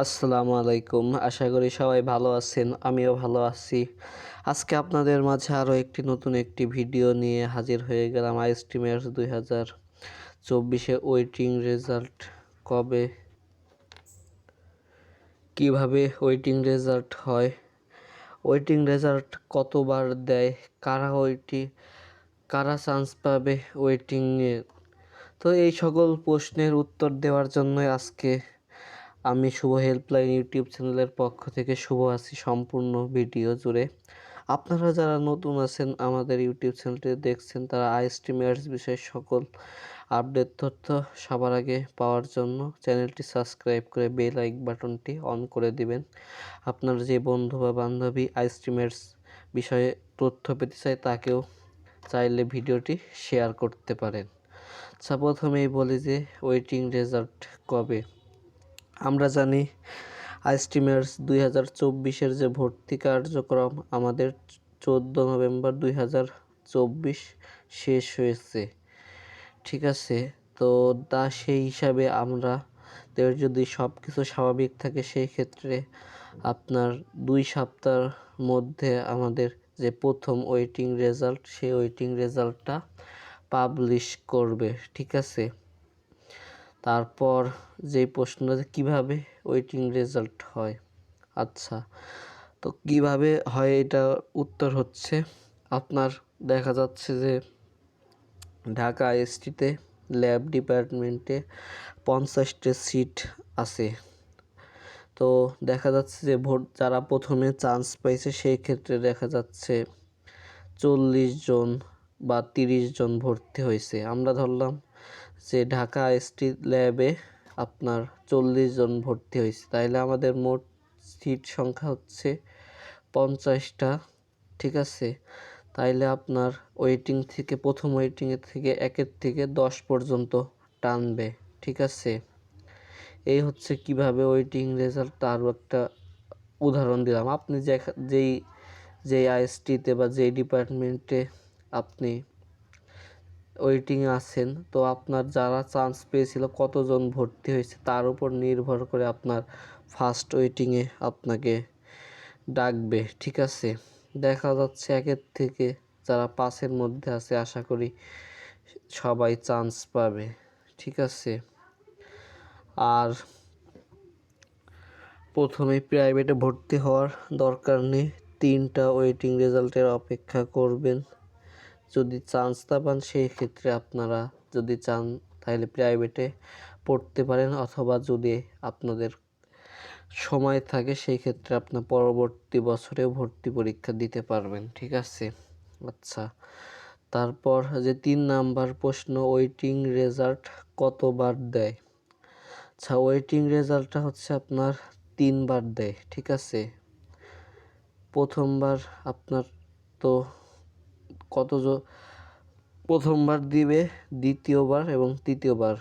আসসালামু আলাইকুম। আশা করি সবাই ভালো আছেন, আমিও ভালো আছি। আজকে আপনাদের মাঝে আরও একটি নতুন একটি ভিডিও নিয়ে হাজির হয়ে গেলাম আইস্টিমেয়ার্স দুই হাজার চব্বিশে ওয়েটিং রেজাল্ট কবে, কীভাবে ওয়েটিং রেজাল্ট হয়, ওয়েটিং রেজাল্ট কতবার দেয়, কারা ওইটি কারা চান্স পাবে ওয়েটিংয়ে? তো এই সকল প্রশ্নের উত্তর দেওয়ার জন্যই আজকে আমি শুভ হেল্পলাইন ইউটিউব চ্যানেলের পক্ষ থেকে শুভ আছি সম্পূর্ণ ভিডিও জুড়ে। আপনারা যারা নতুন আছেন, আমাদের ইউটিউব চ্যানেলটি দেখছেন, তারা আইস্ট্রিমার্স বিষয়ে সকল আপডেট তথ্য সবার আগে পাওয়ার জন্য চ্যানেলটি সাবস্ক্রাইব করে বেল আইক বাটনটি অন করে দিবেন। আপনার যে বন্ধু বা বান্ধবী আইস্ট্রিমার্স বিষয়ে তথ্য পেতে চায়, তাকেও চাইলে ভিডিওটি শেয়ার করতে পারেন। আচ্ছা প্রথমেই বলি যে ওয়েটিং রেজাল্ট কবে? আমরা জানি আইস্টিমার্স দুই হাজার চব্বিশের যে ভর্তি কার্যক্রম আমাদের চোদ্দ নভেম্বর দুই হাজার চব্বিশ শেষ হয়েছে। ঠিক আছে? তো তা সেই হিসাবে আমরা যদি সব কিছু স্বাভাবিক থাকে, সেই ক্ষেত্রে আপনার দুই সপ্তাহের মধ্যে আমাদের যে প্রথম ওয়েটিং রেজাল্ট সেই ওয়েটিং রেজাল্টটা পাবলিশ করবে। ঠিক আছে? তারপর যে প্রশ্নটা, কীভাবে ওয়েটিং রেজাল্ট হয়? আচ্ছা তো কীভাবে হয় এটা উত্তর হচ্ছে, আপনার দেখা যাচ্ছে যে ঢাকা আইএসটিতে ল্যাব ডিপার্টমেন্টে পঞ্চাশটা সিট আছে। তো দেখা যাচ্ছে যে ভোট যারা প্রথমে চান্স পাইছে, সেই ক্ষেত্রে দেখা যাচ্ছে চল্লিশ জন বা তিরিশ জন ভর্তি হয়েছে। আমরা ধরলাম যে ঢাকা এসটি ল্যাবে আপনার চল্লিশ জন ভর্তি হয়েছে। তাইলে আমাদের মোট সিট সংখ্যা হচ্ছে পঞ্চাশটা, ঠিক আছে? তাইলে আপনার ওয়েটিং থেকে, প্রথম ওয়েটিংয়ের থেকে একের থেকে দশ পর্যন্ত টানবে, ঠিক আছে? এই হচ্ছে কীভাবে ওয়েটিং রেজাল্ট তারও একটা উদাহরণ দিলাম। আপনি যেই যেই আইএসটিতে বা যেই ডিপার্টমেন্টে আপনি ওয়েটিংয়ে আছেন, তো আপনার যারা চান্স পেয়েছিল, কতজন ভর্তি হয়েছে, তার উপর নির্ভর করে আপনার ফার্স্ট ওয়েটিংয়ে আপনাকে ডাকবে, ঠিক আছে? দেখা যাচ্ছে একের থেকে যারা পাসের মধ্যে আছে, আশা করি সবাই চান্স পাবে, ঠিক আছে? আর প্রথমে প্রাইভেটে ভর্তি হওয়ার দরকার নেই, তিনটা ওয়েটিং রেজাল্টের অপেক্ষা করবেন। যদি চান্স পান সেই ক্ষেত্রে আপনারা যদি চান, তাহলে প্রাইভেটে পড়তে পারেন অথবা যদি আপনাদের সময় থাকে সেই ক্ষেত্রে আপনার পরবর্তী বছরেও ভর্তি পরীক্ষা দিতে পারবেন, ঠিক আছে? আচ্ছা তারপর যে তিন নাম্বার প্রশ্ন ওয়েটিং রেজাল্ট কতবার দেয়? আচ্ছা ওয়েটিং রেজাল্টটা হচ্ছে আপনার তিনবার দেয়, ঠিক আছে? প্রথমবার আপনার তো কত প্রথমবার দিবে, দ্বিতীয়বার এবং তৃতীয়বার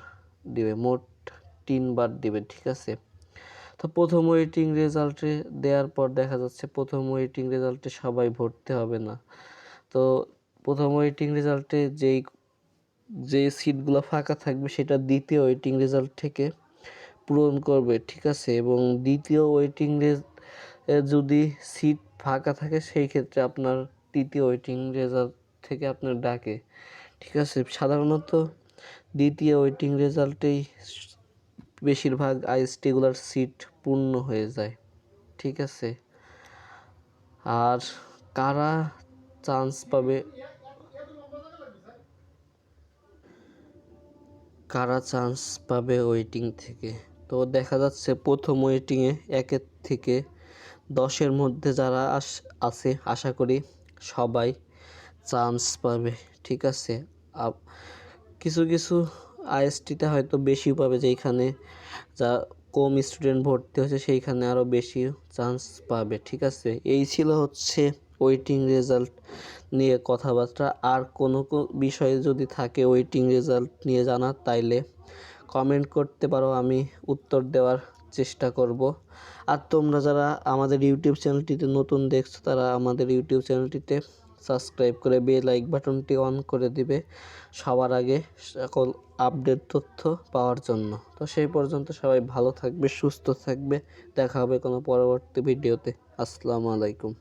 দিবে, মোট তিনবার দিবে, ঠিক আছে? তো প্রথম ওয়েটিং রেজাল্টে দেওয়ার পর দেখা যাচ্ছে প্রথম ওয়েটিং রেজাল্টে সবাই ভর্তি হবে না। তো প্রথম ওয়েটিং রেজাল্টে যেই যে সিটগুলো ফাঁকা থাকবে সেটা দ্বিতীয় ওয়েটিং রেজাল্ট থেকে পূরণ করবে, ঠিক আছে? এবং দ্বিতীয় ওয়েটিং যদি সিট ফাঁকা থাকে, সেই ক্ষেত্রে আপনার তৃতীয় ওয়েটিং রেজাল্ট থেকে আপনার ডাকে। ঠিক আছে? সাধারণত দ্বিতীয় ওয়েটিং রেজাল্টেই বেশিরভাগ আইএসটিগুলার সিট পূর্ণ হয়ে যায়। ঠিক আছে? আর কারা চান্স পাবে? কারা চান্স পাবে ওয়েটিং থেকে? তো দেখা যাচ্ছে প্রথম ওয়েটিংয়ে একের থেকে দশের মধ্যে যারা আস, আছে, আশা করি সবাই চান্স পাবে, ঠিক আছে? আপ, কিছু কিছু আইএসটিতে হয়তো বেশি পাবে যেখানে যা কম স্টুডেন্ট ভর্তি হয়েছে, সেইখানে আরও বেশি চান্স পাবে, ঠিক আছে? এই ছিল হচ্ছে ওয়েটিং রেজাল্ট নিয়ে কথাবার্তা। আর কোনো বিষয়ে যদি থাকে ওয়েটিং রেজাল্ট নিয়ে জানার, তাইলে কমেন্ট করতে পারো, আমি উত্তর দেওয়ার চেষ্টা করব। আর তোমরা যারা আমাদের ইউটিউব চ্যানেলটিতে নতুন দেখছ, তারা আমাদের ইউটিউব চ্যানেলটিতে সাবস্ক্রাইব করে বেল লাইক বাটনটি অন করে দিবে সবার আগে সকল আপডেট তথ্য পাওয়ার জন্য। তো সেই পর্যন্ত সবাই ভালো থাকবে, সুস্থ থাকবে। দেখা হবে কোনো পরবর্তী ভিডিওতে। আসসালামু আলাইকুম।